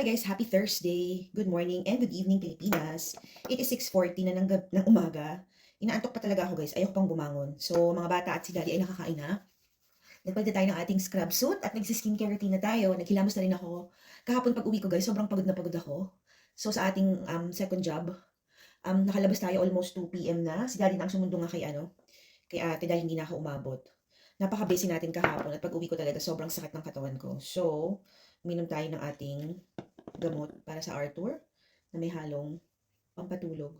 Hi guys, happy Thursday. Good morning and good evening Pilipinas. It is 6.40 na ng, ng umaga. Inaantok pa talaga ako guys. Ayoko pang bumangon. So mga bata at si daddy ay nakakain na. Nagpalda tayo ng ating scrub suit at nagsi-skincare routine na tayo. Naghilamos na rin ako. Kahapon pag uwi ko guys, sobrang pagod na pagod ako. So sa ating um, second job, um, nakalabas tayo almost 2 p.m. na. Si daddy na ang sumundo nga kay ano, kay ate dahil hindi na ako umabot. Napaka-busy natin kahapon at pag uwi ko talaga sobrang sakit ng katawan ko. So, uminom tayo ng ating gamot para sa Arthur na may halong pampatulog.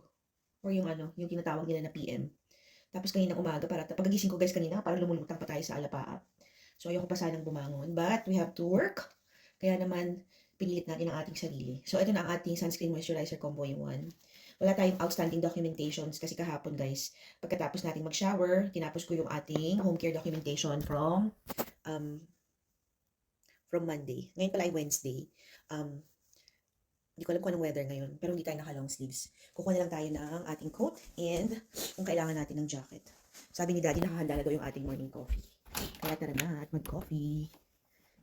Or yung ano, yung tinatawag nila na PM. Tapos kanina umaga, para pagkagising ko guys kanina, para lumulutang pa tayo sa alapaap. So ayoko pa sanang bumangon. But we have to work. Kaya naman, pinilit natin ang ating sarili. So ito na ang ating sunscreen moisturizer combo in one. Wala tayong outstanding documentations kasi kahapon guys, pagkatapos natin mag-shower, tinapos ko yung ating home care documentation from um, from Monday. Ngayon pala ay Wednesday. Um, hindi ko alam kung anong weather ngayon, pero hindi tayo naka long sleeves. Kukuha na lang tayo ng ating coat and kung kailangan natin ng jacket. Sabi ni Daddy, nakahanda na daw yung ating morning coffee. Kaya tara na at mag-coffee.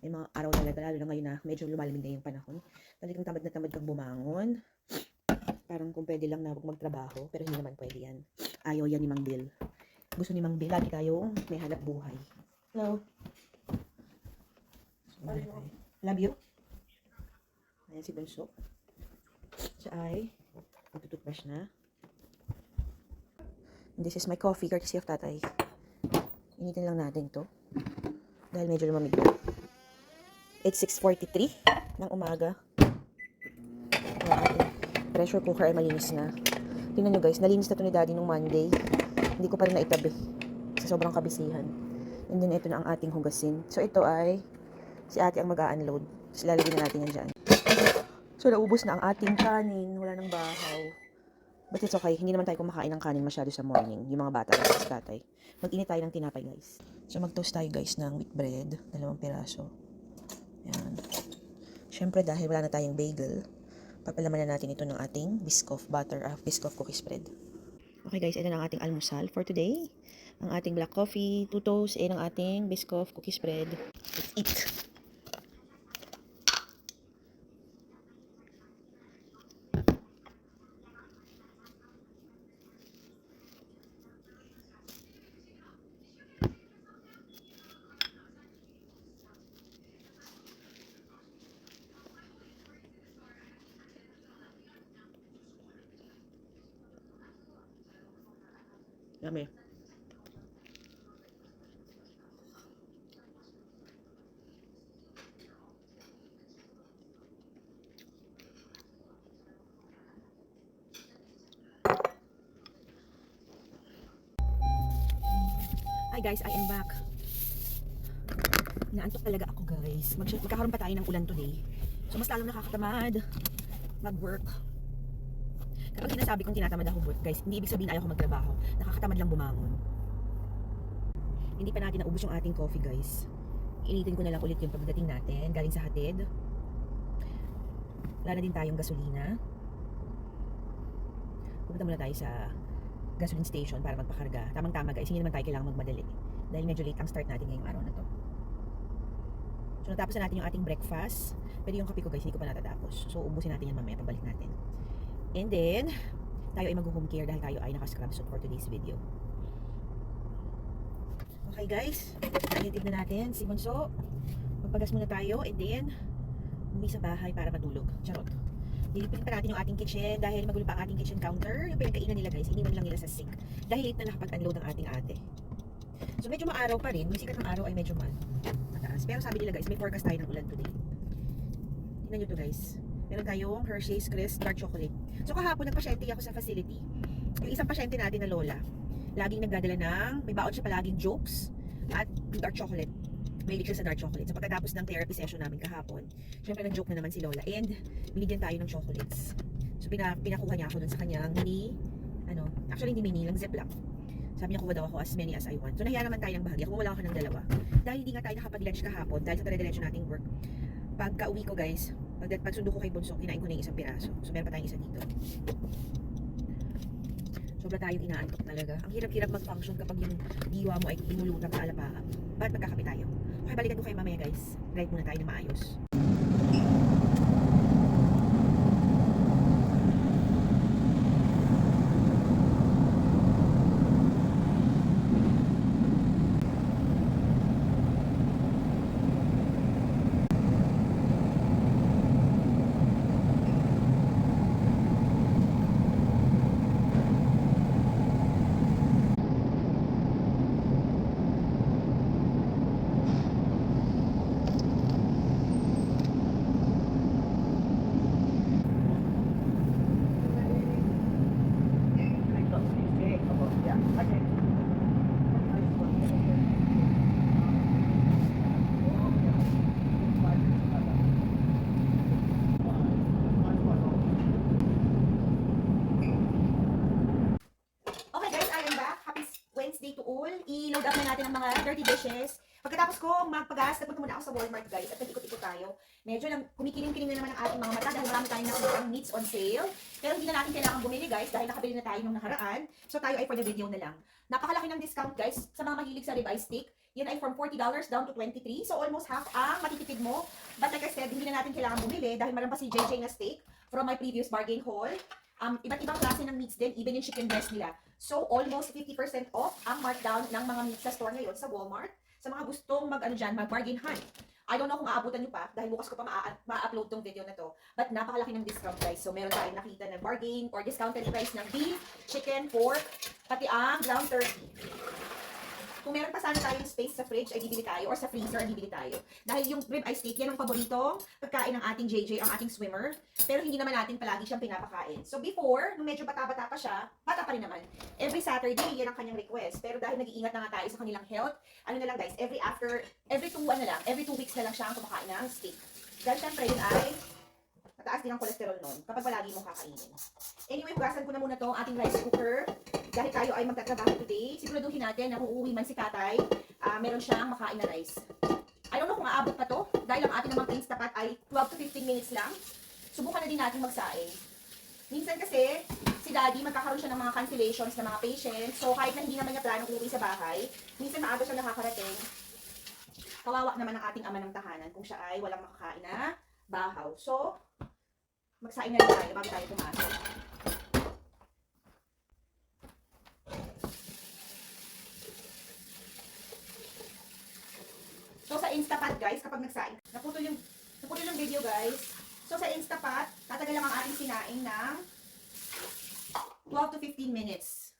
May mga araw talaga, lalo na ngayon na medyo lumalamig na yung panahon. Talagang tamad na tamad kang bumangon. Parang kung pwede lang na huwag magtrabaho, pero hindi naman pwede yan. Ayaw yan ni Mang Bill. Gusto ni Mang Bill, lagi tayong may hanap buhay. Hello? Love you. Ayan si Bunso. Siya ay magtutuprush na. And this is my coffee courtesy of tatay. Initin lang natin to. Dahil medyo lumamig na. It's 6.43 ng umaga. Pressure cooker ay malinis na. Tingnan nyo guys, nalinis na to ni daddy nung Monday. Hindi ko pa rin naitabi. Sa sobrang kabisihan. And then ito na ang ating hugasin. So ito ay si ate ang mag-a-unload. Tapos lalagyan na natin yan dyan. So, naubos na ang ating kanin. Wala nang bahaw. But it's okay. Hindi naman tayo kumakain ng kanin masyado sa morning. Yung mga bata sa tatay. Mag-init tayo ng tinapay, guys. So, mag-toast tayo, guys, ng wheat bread. Dalawang piraso. Yan. Siyempre, dahil wala na tayong bagel, papalaman na natin ito ng ating Biscoff butter, ah, Biscoff cookie spread. Okay, guys. Ito na ang ating almusal for today. Ang ating black coffee, two toast, and ang ating Biscoff cookie spread. Let's eat! Yummy. Hi guys, I am back. Inaantok talaga ako guys. Mag magkakaroon pa tayo ng ulan today. So mas lalong nakakatamad mag-work. Sinasabi kong tinatamad ako work, guys, hindi ibig sabihin ayaw ko magtrabaho. Nakakatamad lang bumangon. Hindi pa natin naubos yung ating coffee, guys. Initin ko na lang ulit yung pagdating natin, galing sa hatid. Wala na din tayong gasolina. Pupunta muna tayo sa gasoline station para magpakarga. Tamang-tama guys, hindi naman tayo kailangang magmadali. Dahil medyo late ang start natin ngayong araw na to. So natapos na natin yung ating breakfast. Pero yung kape ko guys, hindi ko pa natatapos. So ubusin natin yan mamaya pagbalik natin. And then, tayo ay mag-home care dahil tayo ay naka-scrub for today's video. Okay guys, nainitib na natin si Bunso. Magpagas muna tayo and then, umuwi sa bahay para matulog. Charot. Lilipin pa natin yung ating kitchen dahil magulo pa ang ating kitchen counter. Yung pinagkainan nila guys, iniwan lang nila sa sink. Dahil late na nakapag-unload ng ating ate. So medyo maaraw pa rin. Yung sikat ng araw ay medyo man. Mataas. Pero sabi nila guys, may forecast tayo ng ulan today. Tingnan nyo to guys. Meron tayong Hershey's Crisp Dark Chocolate. So kahapon nagpasyente ako sa facility. Yung isang pasyente natin na lola, laging nagdadala ng, may baon siya palaging jokes at dark chocolate. May siya sa dark chocolate. So pagkatapos ng therapy session namin kahapon, syempre nag-joke na naman si Lola. And binigyan tayo ng chocolates. So pina, pinakuha niya ako dun sa kanyang mini, ano, actually hindi mini, lang ziplock. Sabi niya kuha daw ako as many as I want. So nahiya naman tayo ng bahagya. Kumuha ako ng dalawa. Dahil hindi nga tayo nakapag-lunch kahapon, dahil sa dire-diretso nating work. Pagka uwi ko guys, pag pagsundo ko kay Bunso, kinain ko na yung isang piraso. So meron pa tayong isa dito. Sobra tayong inaantok talaga. Ang hirap-hirap mag-function kapag yung diwa mo ay inulutang sa alapaap. Ba't magkakape tayo? Okay, balikan ko kayo mamaya guys. Drive muna tayo na maayos. Natin ang mga dirty dishes. Pagkatapos ko magpagas, nagpunta muna ako sa Walmart guys at nag-ikot-ikot tayo. Medyo lang kumikiling-kiling na naman ang ating mga mata dahil marami tayong nakikita meats on sale. Pero hindi na natin kailangan bumili guys dahil nakabili na tayo nung nakaraan. So tayo ay for the video na lang. Napakalaki ng discount guys sa mga mahilig sa ribeye steak. Yan ay from $40 down to 23 So almost half ang matitipid mo. But like I said, hindi na natin kailangan bumili dahil meron pa si JJ na steak from my previous bargain haul. Um, iba't ibang klase ng meats din, even yung chicken breast nila. So, almost 50% off ang markdown ng mga meats sa store ngayon sa Walmart. Sa mga gustong mag, ano dyan, mag-bargain hunt. I don't know kung aabutan nyo pa dahil bukas ko pa ma-upload tong video na to. But napakalaki ng discount guys. So, meron tayong nakita ng bargain or discounted price ng beef, chicken, pork, pati ang ground turkey. Kung meron pa sana tayong space sa fridge, ay bibili tayo, or sa freezer, ay bibili tayo. Dahil yung rib eye steak, yan ang paboritong pagkain ng ating JJ, ang ating swimmer. Pero hindi naman natin palagi siyang pinapakain. So before, nung medyo bata-bata pa siya, bata pa rin naman, every Saturday, yan ang kanyang request. Pero dahil nag-iingat na nga tayo sa kanilang health, ano na lang guys, every after, every two, ano lang, every two weeks na lang siya ang kumakain ng steak. Dahil syempre yun ay, mataas din ang cholesterol nun, kapag palagi mong kakainin. Anyway, hugasan ko na muna to ating rice cooker. Dahil tayo ay magtatrabaho today, siguraduhin natin na kung uuwi man si tatay, ah, meron siyang makain na rice. I don't know kung aabot pa to, dahil ang ating namang Instapat ay 12 to 15 minutes lang. Subukan na din natin magsaing. Minsan kasi, si daddy magkakaroon siya ng mga cancellations ng mga patients. So kahit na hindi naman niya planong umuwi sa bahay, minsan maaga siya nakakarating. Kawawa naman ang ating ama ng tahanan kung siya ay walang makakain na bahaw. So, magsaing na tayo bago tayo pumasok. So sa Instapat guys, kapag nagsaing, naputol yung, naputol yung video guys. So sa Instapat, tatagal lang ang ating sinaing ng 12 to 15 minutes.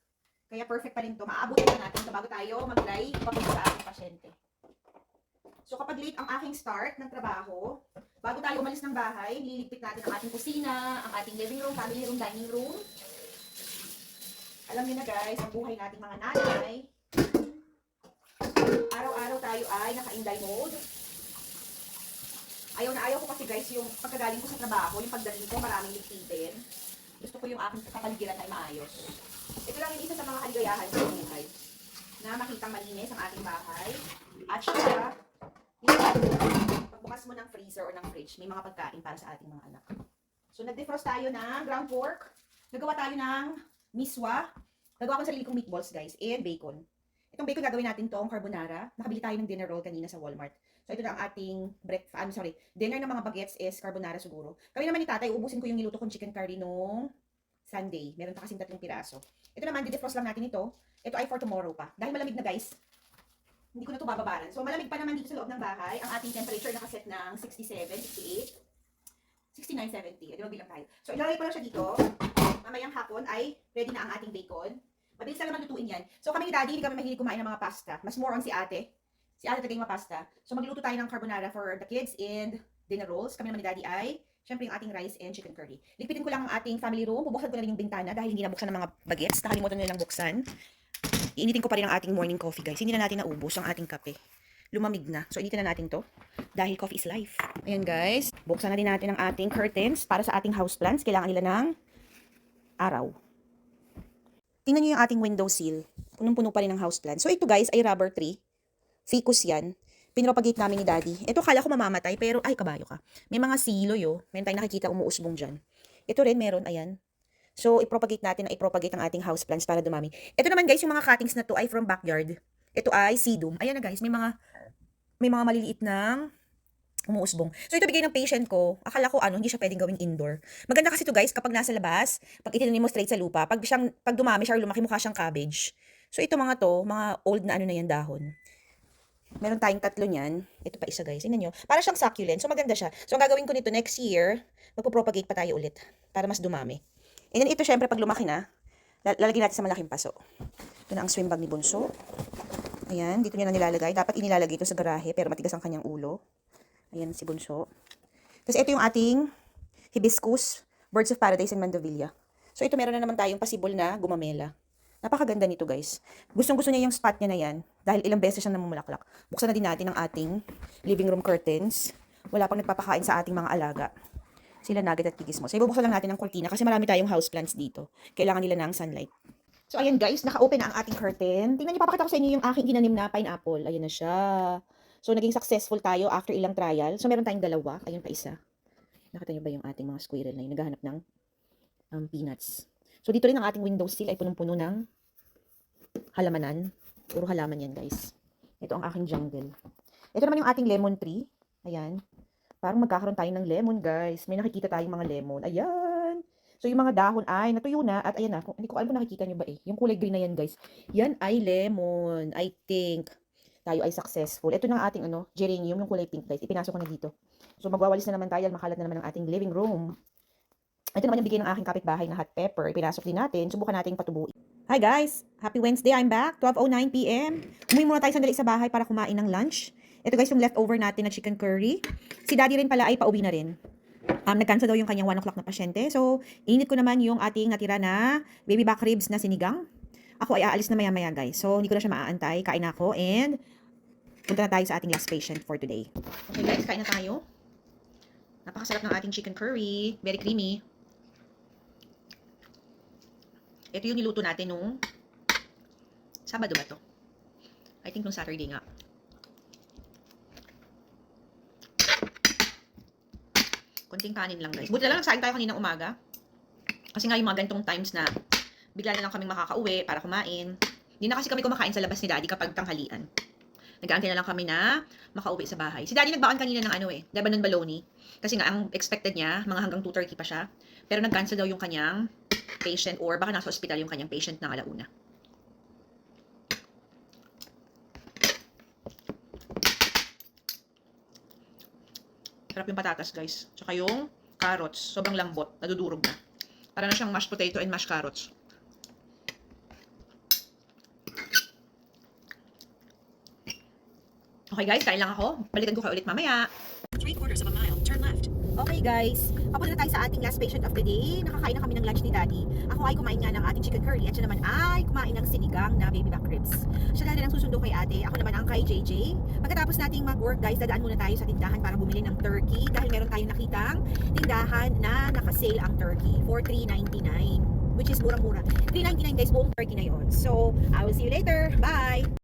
Kaya perfect pa rin to. Maaabutan na natin ito bago tayo mag-try papunta sa ating pasyente. So kapag late ang aking start ng trabaho, bago tayo umalis ng bahay, liligpit natin ang ating kusina, ang ating living room, family room, dining room. Alam niyo na guys, ang buhay nating mga nanay, araw-araw tayo ay naka-inday mode. Ayaw na ayaw ko kasi guys yung pagkagaling ko sa trabaho, yung pagdating ko maraming ligpitin. Gusto ko yung aking kapaligiran ay maayos. Ito lang yung isa sa mga kaligayahan sa buhay. Na makitang malinis ang ating bahay. At saka, yung pagbukas mo ng freezer or ng fridge, may mga pagkain para sa ating mga anak. So, nag-defrost tayo ng ground pork. Nagawa tayo ng miswa. Nagawa ko sarili kong meatballs, guys. And bacon. Itong bacon gagawin natin tong carbonara. Nakabili tayo ng dinner roll kanina sa Walmart. So ito na ang ating breakfast, ano sorry, dinner ng mga bagets is carbonara siguro. Kami naman ni tatay, ubusin ko yung niluto kong chicken curry nung Sunday. Meron pa kasing tatlong piraso. Ito naman, didefrost lang natin ito. Ito ay for tomorrow pa. Dahil malamig na guys, hindi ko na ito bababaran. So malamig pa naman dito sa loob ng bahay. Ang ating temperature nakaset ng 67, 68, 69, 70. Edi mabilang tayo. So ilalagay ko lang siya dito. Mamayang hapon ay ready na ang ating bacon. Mabilis lang naman lutuin yan. So kami ni Daddy, hindi kami mahilig kumain ng mga pasta. Mas more on si ate. Si ate tagay mga pasta. So magluluto tayo ng carbonara for the kids and dinner rolls. Kami naman ni Daddy ay, syempre yung ating rice and chicken curry. Ligpitin ko lang ang ating family room. Bubuksan ko na rin yung bintana dahil hindi nabuksan ng mga bagets. Nakalimutan nilang buksan. Iinitin ko pa rin ang ating morning coffee guys. Hindi na natin naubos ang ating kape. Lumamig na. So, initin na natin to. Dahil coffee is life. Ayan guys. Buksan na din natin ang ating curtains para sa ating houseplants. Kailangan nila ng araw. Tingnan nyo yung ating window sill. Punong-puno pa rin ang houseplant. So, ito guys ay rubber tree. Ficus yan. Pinropagate namin ni daddy. Ito kala ko mamamatay pero ay kabayo ka. May mga siloy oh. Meron tayong nakikita umuusbong dyan. Ito rin meron, ayan. So, ipropagate natin na ipropagate ang ating houseplants para dumami. Ito naman guys, yung mga cuttings na to ay from backyard. Ito ay sedum. Ayan na guys, may mga may mga maliliit ng umuusbong. So, ito bigay ng patient ko. Akala ko ano, hindi siya pwedeng gawing indoor. Maganda kasi to guys, kapag nasa labas, pag itinanim mo straight sa lupa, pag, siyang, pag dumami siya or lumaki, mukha siyang cabbage. So, ito mga to, mga old na ano na yan dahon. Meron tayong tatlo niyan. Ito pa isa guys. Tingnan nyo. Para siyang succulent. So maganda siya. So ang gagawin ko nito next year, magpo-propagate pa tayo ulit. Para mas dumami. And then ito syempre pag lumaki na, lal- lalagyan natin sa malaking paso. Ito na ang swim bag ni Bunso. Ayan, dito niya na nilalagay. Dapat inilalagay ito sa garahe, pero matigas ang kanyang ulo. Ayan si Bunso. Tapos ito yung ating hibiscus, Birds of Paradise and Mandevilla. So ito meron na naman tayong pasibol na gumamela. Napakaganda nito guys. Gustong gusto niya yung spot niya na yan dahil ilang beses siyang namumulaklak. Buksan na din natin ang ating living room curtains. Wala pang nagpapakain sa ating mga alaga. Sila nugget at kikis mo. So ibubuksan lang natin ang cortina kasi marami tayong houseplants dito. Kailangan nila ng sunlight. So, ayan guys, naka-open na ang ating curtain. Tingnan niyo, papakita ko sa inyo yung aking ginanim na pineapple. Ayan na siya. So, naging successful tayo after ilang trial. So, meron tayong dalawa. Ayun pa isa. Nakita niyo ba yung ating mga squirrel na yun? Naghahanap ng um, peanuts. So, dito rin ang ating windowsill ay punong-puno ng halamanan. Puro halaman yan, guys. Ito ang aking jungle. Ito naman yung ating lemon tree. Ayan. Parang magkakaroon tayo ng lemon, guys. May nakikita tayong mga lemon. Ayan. So, yung mga dahon ay natuyo na. At ayan na. Kung, hindi ko alam nakikita nyo ba eh. Yung kulay green na yan, guys. Yan ay lemon. I think tayo ay successful. Ito na ating ano, geranium, yung kulay pink, guys. Ipinasok ko na dito. So, magwawalis na naman tayo. Makalat na naman ang ating living room. Ito naman yung bigay ng aking kapitbahay na hot pepper. Ipinasok din natin. Subukan nating patubuin. Hi guys! Happy Wednesday! I'm back. 12.09pm. Umuwi muna tayo sandali sa bahay para kumain ng lunch. Ito guys yung leftover natin na chicken curry. Si daddy rin pala ay pauwi na rin. Um, nag-cancel daw yung kanyang 1 o'clock na pasyente. So, init ko naman yung ating natira na baby back ribs na sinigang. Ako ay aalis na maya-maya guys. So, hindi ko na siya maaantay. Kain na ako and punta na tayo sa ating last patient for today. Okay guys, kain na tayo. Napakasarap ng ating chicken curry. Very creamy. Ito yung niluto natin nung Sabado ba to? I think nung Saturday nga. Konting kanin lang guys. Buti na lang nagsaing tayo kaninang umaga. Kasi nga yung mga ganitong times na bigla na lang kaming makakauwi para kumain. Hindi na kasi kami kumakain sa labas ni daddy kapag tanghalian. Nag-aantay na lang kami na makauwi sa bahay. Si daddy nagbaon kanina ng ano eh, Lebanon Baloney. Kasi nga ang expected niya, mga hanggang 2.30 pa siya. Pero nag-cancel daw yung kanyang patient or baka nasa ospital yung kanyang patient ng alauna. Sarap yung patatas, guys. Tsaka yung carrots. Sobrang lambot. Nadudurog na. Para na siyang mashed potato and mashed carrots. Okay guys, kain lang ako. Balikan ko kayo ulit mamaya. Three quarters of a mile, turn left. Okay guys, papunta na tayo sa ating last patient of the day. Nakakain na kami ng lunch ni Daddy. Ako ay kumain nga ng ating chicken curry at siya naman ay kumain ng sinigang na baby back ribs. Siya dahil ang susundo kay ate, ako naman ang kay JJ. Pagkatapos nating mag-work guys, dadaan muna tayo sa tindahan para bumili ng turkey dahil meron tayong nakitang tindahan na naka-sale ang turkey for 3.99 which is murang-mura. 3.99 guys, buong turkey na yon. So, I will see you later. Bye!